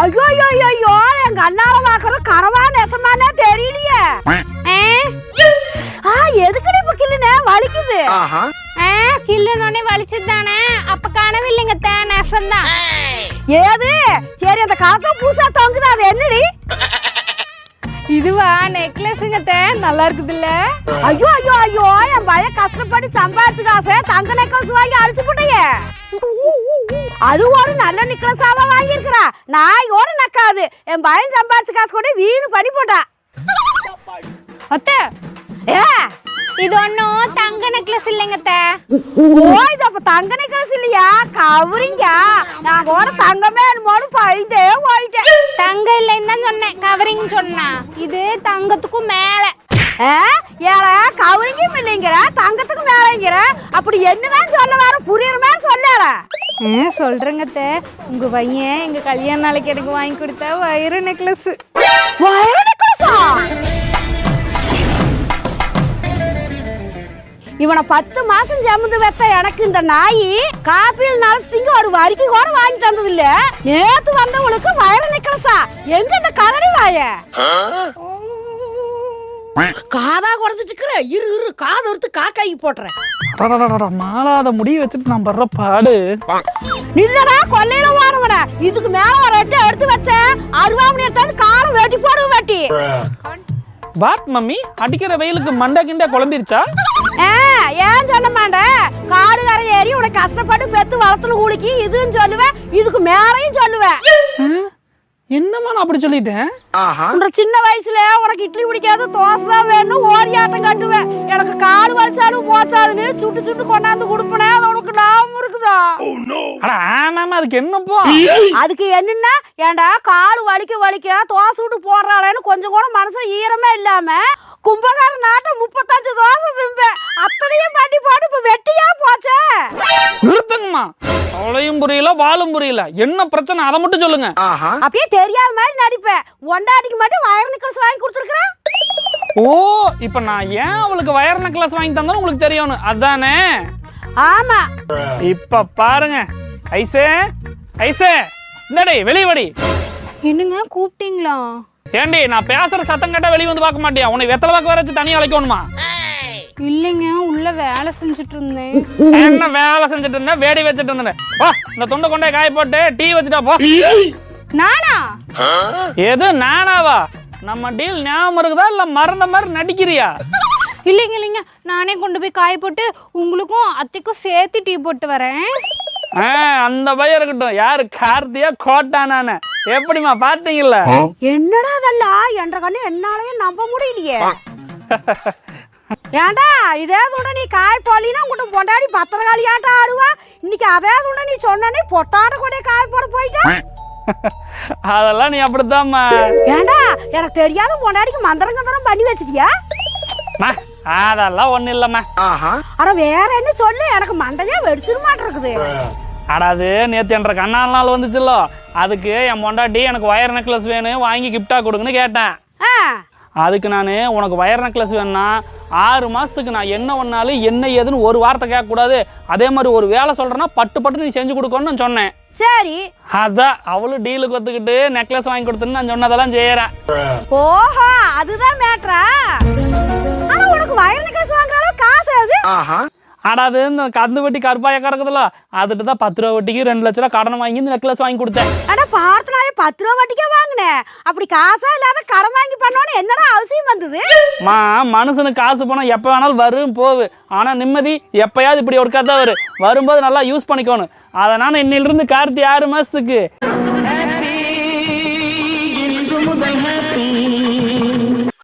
ஐயோ ஐயோ ஐயோ, ஐயோ எங்க அண்ணாவை பாக்குறது கனவா நெசமானே தெரியலையே ஆ எதுக்குடி இப்ப கிள்ளுன வலிக்குது கில்லுனோடனே வலிச்சது தானே அப்ப கனவு இல்லைங்க தே நெசந்தான் ஏது சரி அந்த காலத்துல பூசா நெக்லஸுங்க நல்லா இருக்குது இல்ல ஐயோ ஐயோ ஐயோ என் பையன் கஷ்டப்பட்டு சம்பாதிச்சு காசை தங்க நெக்லஸ் வாங்கி அழிச்சு போட்டையே. அது ஒரு நல்ல நெக்லஸாவா வாங்கியிருக்கிறா. நாயோட நக்காது. என் பையன் சம்பாதிச்சு காசு கூட வீடு பண்ணி போட்டா. அத்தை. ஏ இது ஒன்றும் தங்க நெக்லஸ் இல்லைங்க ஓ இது அப்ப தங்க நெக்லஸ் இல்லையா? கவரிங்க? நான் கூட தங்கமே என்னமோன்னு பயந்தே போயிட்டேன். தங்க இல்லைன்னு தான் சொன்னேன். கவரிங் சொன்னா. இது தங்கத்துக்கும் மேல. ஏல கவரிங்கும் இல்லைங்கிற? தங்கத்துக்கு மேலங்கிற? அப்படி என்னதான் சொல்ல வர? புரியுறமே சொல்லல சொல்றேங்க தே உங்க பையன் எங்க கல்யாண நாளைக்கு எனக்கு வாங்கி கொடுத்த வயிறு நெக்லஸ் வயிறு நெக்லஸா இவனை பத்து மாசம் ஜமுந்து வைத்த எனக்கு இந்த நாய் காப்பியில் நலத்திங்க ஒரு வரிக்கு கூட வாங்கி தந்தது இல்ல நேத்து வந்தவங்களுக்கு வயிறு நெக்லஸா எங்க இந்த கரடி வாய? காதா குறைஞ்சிட்டு இருக்கிற இரு இரு காது ஒருத்து காக்காய்க்கு போட்டுறேன். மாளாத முடி வச்சுட்டு நான் படுற பாடு. நில்லடா கொல்லையில வாரவன. இதுக்கு மேல ஒரு எட்டு எடுத்து வச்ச அருவாமணி எடுத்தாந்து காலம் வெட்டி போடுவ வெட்டி. What mummy? அடிக்கிற வெயிலுக்கு மண்டை கிண்டை குழம்பிருச்சா? ஏன் சொல்ல மாட்டேன் காடு கரை ஏறி உனக்கு கஷ்டப்பட்டு பெத்து வளர்த்துல கூலிக்கு இதுன்னு சொல்லுவேன் இதுக்கு மேலையும் சொல்லுவேன்? என்னம்மா நான் அப்படி சொல்லிட்டேன்? உன்ற சின்ன வயசுல உனக்கு இட்லி பிடிக்காது தோசை தான் வேணும் ஓடி ஆட்டம் கட்டுவேன். எனக்கு காடு வலிச்சாலும் போச்சாதுன்னு சுட்டு சுட்டு கொண்டாந்து கொடுப்பனே அது உனக்கு ஞாபகம் இருக்குதா? ஆமாமா அதுக்கு என்னப்போ அதுக்கு என்னன்னா ஏன்டா காடு வலிக்க வலிக்க தோசை விட்டு போடுறாளேன்னு கொஞ்சம் கூட மனசுல ஈரமே இல்லாம கும்பகார நாட்டை முப்பத்தஞ்சு தோசை திம்பேன். அத்தனையும் பண்ணி போட்டு இப்ப வெட்டியா போச்சே? நிறுத்துங்கம்மா. அவளையும் புரியல வாழும் புரியல. என்ன பிரச்சனை? அதை மட்டும் சொல்லுங்க. அப்படியே தெரியாத மாதிரி நடிப்பேன். ஒண்டாடிக்கு மட்டும் வயர் நிக்கல்ஸ் வாங்கி கொடுத்துருக்குறேன் ஓ இப்ப நான் ஏன் அவளுக்கு வயர் நெக்லஸ் வாங்கி தந்தேன்னு உங்களுக்கு தெரியணும். அதானே? ஆமா. இப்ப பாருங்க. ஐசே ஐசே இந்தடி வெளிய வடி. என்னங்க கூப்பிட்டீங்களா? ஏண்டி நான் பேசுற சத்தம் கேட்டா வெளிய வந்து பார்க்க மாட்டியா? உன்னை வெத்தலை பாக்க வர வச்சு தனியா அழைக்கணுமா? இல்லைங்க உள்ள வேலை செஞ்சுட்டு இருந்தேன் என்ன வேலை செஞ்சுட்டு இருந்தேன் வேடி வச்சுட்டு இருந்தேன். வா இந்த துண்டை கொண்டே காய போட்டு டீ வச்சுட்டா போ. நானா? எது நானாவா? நம்ம டீல் ஞாபகம் இருக்குதா? இல்ல மறந்த மாதிரி நடிக்கிறியா? இல்லைங்க இல்லைங்க. நானே கொண்டு போய் காய போட்டு உங்களுக்கும் அத்தைக்கும் சேர்த்து டீ போட்டு வரேன். ஆ, அந்த பையன் இருக்கட்டும். யாரு? கார்த்தியா கோட்டானான எப்படிம்மா பாத்தீங்கல்ல? என்னடா அதெல்லாம் என்ற கண்ணு என்னாலயும் நம்ப முடியலையே. ஏன்டா இதே துட நீ காய் போலினா உங்கள்கிட்ட பொண்டாடி பத்திரகாளியாட்டம் ஆடுவா? இன்னைக்கு அதே துட நீ சொன்னனே பொட்டாட கூட காய் போட போயிட்டா? அதெல்லாம் நீ அப்படித்தாம்மா ஏன்டா எனக்கு தெரியாத பொண்டாடிக்கு மந்திரம் கந்திரம் பண்ணி வச்சிட்டியா? மா, அதெல்லாம் ஒண்ணும் இல்லம்மா. அட வேற என்ன சொல்லு? எனக்கு மண்டையே வெடிச்சிட மாட்டிருக்குது. அட அது நேத்து என்ற கண்ணால் நாள் வந்துச்சுல்ல. அதுக்கு என் பொண்டாட்டி எனக்கு வயர் நெக்லஸ் வேணும் வாங்கி கிஃப்டா கொடுங்கன்னு கேட்டேன். ஆ. அதுக்கு நான் உனக்கு வயர் நெக்லஸ் வேணும்னா ஆறு மாசத்துக்கு நான் என்ன ஒன்னாலும் என்ன ஏதுன்னு ஒரு வார்த்தை கேட்கக்கூடாது. அதே மாதிரி ஒரு வேலை சொல்றேன்னா பட்டு பட்டு நீ செஞ்சு கொடுக்கணும்னு நான் சொன்னேன். சரி. அதான் அவளும் டீலுக்கு ஒத்துக்கிட்டு நெக்லஸ் வாங்கி கொடுத்துன்னு நான் சொன்னதெல்லாம் செய்யறேன். ஓஹோ அதுதான் மேட்ரா ஆனா உனக்கு வயர் நெக்லஸ் வாங்குற அளவுக்கு காசு அது? ஆனா அது இந்த கந்து வட்டி கருப்பாய கறக்குதுல. அதுட்டு தான் பத்து ரூபா வட்டிக்கு ரெண்டு லட்ச ரூபா கடன் வாங்கி இந்த நெக்லஸ் வாங்கி கொடுத்தேன். அட பார்த்தனாலே பத்து ரூபா வட்டிக்கே வாங்கினேன் அப்படி காசா இல்லாத கடன் வாங்கி பண்ணோன்னு என்னடா அவசியம் வந்தது? மா மனுஷனுக்கு காசு பணம் எப்போ வேணாலும் வரும் போகு ஆனா நிம்மதி எப்பயாவது இப்படி ஒரு கதை வரும். வரும்போது நல்லா யூஸ் பண்ணிக்கணும். அதனால இன்னிலிருந்து கார்த்தி ஆறு மாசத்துக்கு.